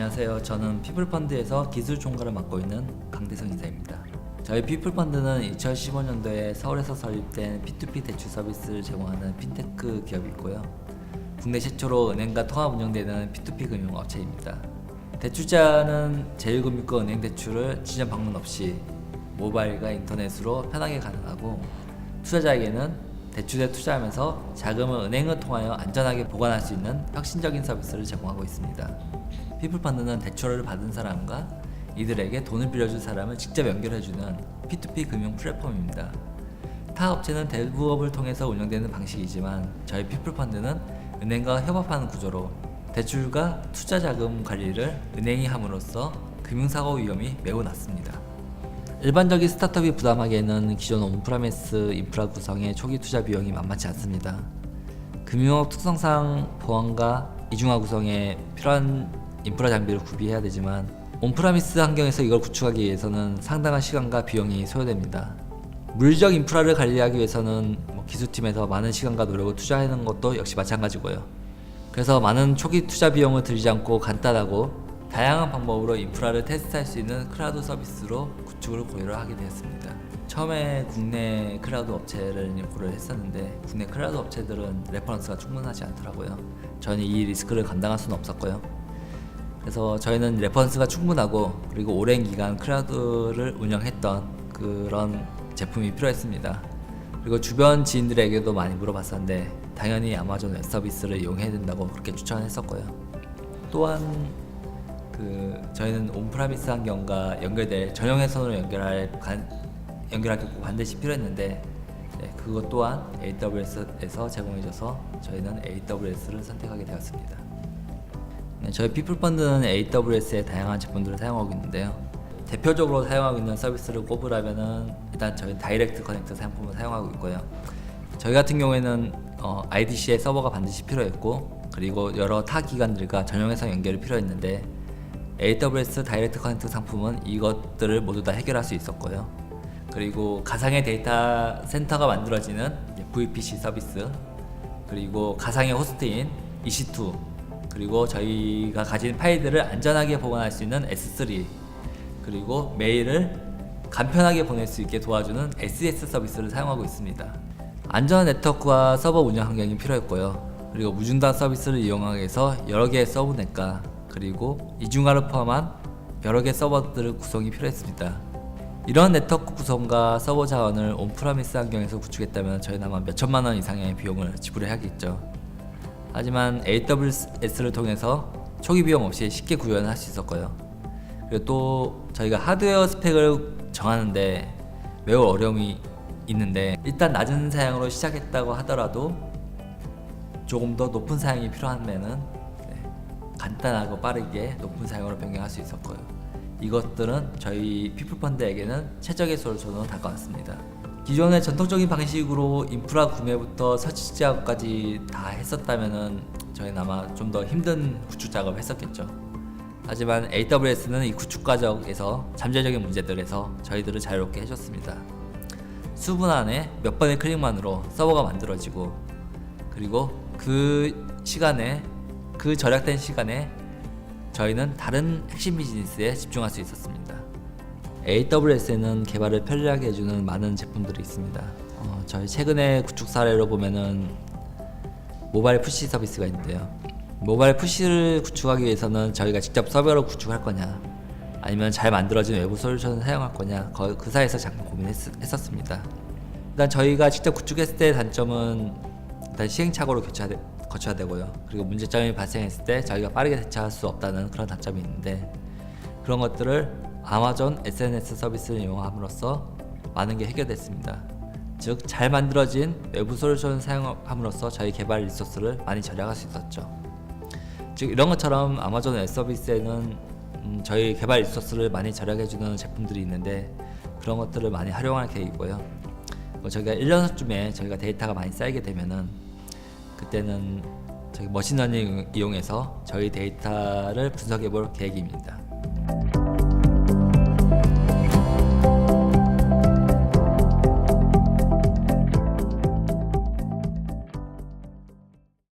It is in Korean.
안녕하세요. 저는 피플펀드에서 기술 총괄을 맡고 있는 강대성 이사입니다. 저희 피플펀드는 2015년도에 서울에서 설립된 P2P 대출 서비스를 제공하는 핀테크 기업이고요. 국내 최초로 은행과 통합 운영되는 P2P 금융 업체입니다. 대출자는 제1금융권 은행 대출을 지점 방문 없이 모바일과 인터넷으로 편하게 가능하고 투자자에게는 대출에 투자하면서 자금을 은행을 통하여 안전하게 보관할 수 있는 혁신적인 서비스를 제공하고 있습니다. 피플펀드는 대출을 받은 사람과 이들에게 돈을 빌려준 사람을 직접 연결해주는 P2P 금융 플랫폼입니다. 타 업체는 대부업을 통해서 운영되는 방식이지만 저희 피플펀드는 은행과 협업하는 구조로 대출과 투자 자금 관리를 은행이 함으로써 금융사고 위험이 매우 낮습니다. 일반적인 스타트업이 부담하기에는 기존 온프라미스 인프라 구성의 초기 투자 비용이 만만치 않습니다. 금융업 특성상 보안과 이중화 구성에 필요한 인프라 장비를 구비해야 되지만 온프라미스 환경에서 이걸 구축하기 위해서는 상당한 시간과 비용이 소요됩니다. 물리적 인프라를 관리하기 위해서는 뭐 기술팀에서 많은 시간과 노력을 투자하는 것도 역시 마찬가지고요. 그래서 많은 초기 투자 비용을 들이지 않고 간단하고 다양한 방법으로 인프라를 테스트할 수 있는 클라우드 서비스로 구축을 고려를 하게 되었습니다. 처음에 국내 클라우드 업체를 고려를 했었는데 국내 클라우드 업체들은 레퍼런스가 충분하지 않더라고요. 저는 이 리스크를 감당할 수는 없었고요. 그래서 저희는 레퍼런스가 충분하고 그리고 오랜 기간 클라우드를 운영했던 그런 제품이 필요했습니다. 그리고 주변 지인들에게도 많이 물어봤었는데 당연히 아마존 웹 서비스를 이용해야 된다고 그렇게 추천했었고요. 또한 그 저희는 온프라미스 환경과 연결될 전용 회선으로 연결할 간, 연결하기 꼭 반드시 필요했는데 네, 그것 또한 AWS에서 제공해줘서 저희는 AWS를 선택하게 되었습니다. 네, 저희 피플펀드는 AWS의 다양한 제품들을 사용하고 있는데요. 대표적으로 사용하고 있는 서비스를 꼽으라면은 일단 저희 다이렉트 커넥트 상품을 사용하고 있고요. 저희 같은 경우에는 어, IDC의 서버가 반드시 필요했고 그리고 여러 타 기관들과 전용 해상 연결이 필요했는데 AWS 다이렉트 커넥트 상품은 이것들을 모두 다 해결할 수 있었고요. 그리고 가상의 데이터 센터가 만들어지는 VPC 서비스 그리고 가상의 호스트인 EC2 그리고 저희가 가진 파일들을 안전하게 보관할 수 있는 S3 그리고 메일을 간편하게 보낼 수 있게 도와주는 SES 서비스를 사용하고 있습니다. 안전한 네트워크와 서버 운영 환경이 필요했고요. 그리고 무중단 서비스를 이용하기 위해서 여러 개의 서브넷과 그리고 이중화를 포함한 여러 개의 서버들을 구성이 필요했습니다. 이런 네트워크 구성과 서버 자원을 온프라미스 환경에서 구축했다면 저희는 아마 몇 천만 원 이상의 비용을 지불해야겠죠. 하지만 AWS를 통해서 초기 비용 없이 쉽게 구현을 할수 있었고요. 그리고 또 저희가 하드웨어 스펙을 정하는데 매우 어려움이 있는데 일단 낮은 사양으로 시작했다고 하더라도 조금 더 높은 사양이 필요하면은 네, 간단하고 빠르게 높은 사양으로 변경할 수 있었고요. 이것들은 저희 피플펀드에게는 최적의 솔루션으로 다가왔습니다. 기존의 전통적인 방식으로 인프라 구매부터 설치 작업까지 다 했었다면은 저희는 아마 좀 더 힘든 구축 작업을 했었겠죠. 하지만 AWS는 이 구축 과정에서 잠재적인 문제들에서 저희들을 자유롭게 해줬습니다. 수분 안에 몇 번의 클릭만으로 서버가 만들어지고 그리고 그 시간에 그 절약된 시간에 저희는 다른 핵심 비즈니스에 집중할 수 있었습니다. AWS에는 개발을 편리하게 해주는 많은 제품들이 있습니다. 어, 저희 최근에 구축 사례로 보면은 모바일 푸시 서비스가 있는데요. 모바일 푸시를 구축하기 위해서는 저희가 직접 서버로 구축할 거냐, 아니면 잘 만들어진 외부 솔루션을 사용할 거냐, 거- 그 사이에서 잠깐 고민했었습니다. 일단 저희가 직접 구축했을 때의 단점은 일단 거쳐야, 되, 거쳐야 되고요. 그리고 문제점이 발생했을 때 저희가 빠르게 대처할 수 없다는 그런 단점이 있는데 그런 것들을 아마존 SNS 서비스를 이용함으로써 많은 게 해결됐습니다. 즉 잘 만들어진 외부 솔루션을 사용함으로써 저희 개발 리소스를 많이 절약할 수 있었죠. 즉 이런 것처럼 아마존 웹 서비스에는 음, 저희 개발 리소스를 많이 절약해주는 제품들이 있는데 그런 것들을 많이 활용할 계획이고요. 뭐 저희가 1년쯤에 저희가 데이터가 많이 쌓이게 되면은 그때는 저희 머신러닝 이용해서 저희 데이터를 분석해 볼 계획입니다.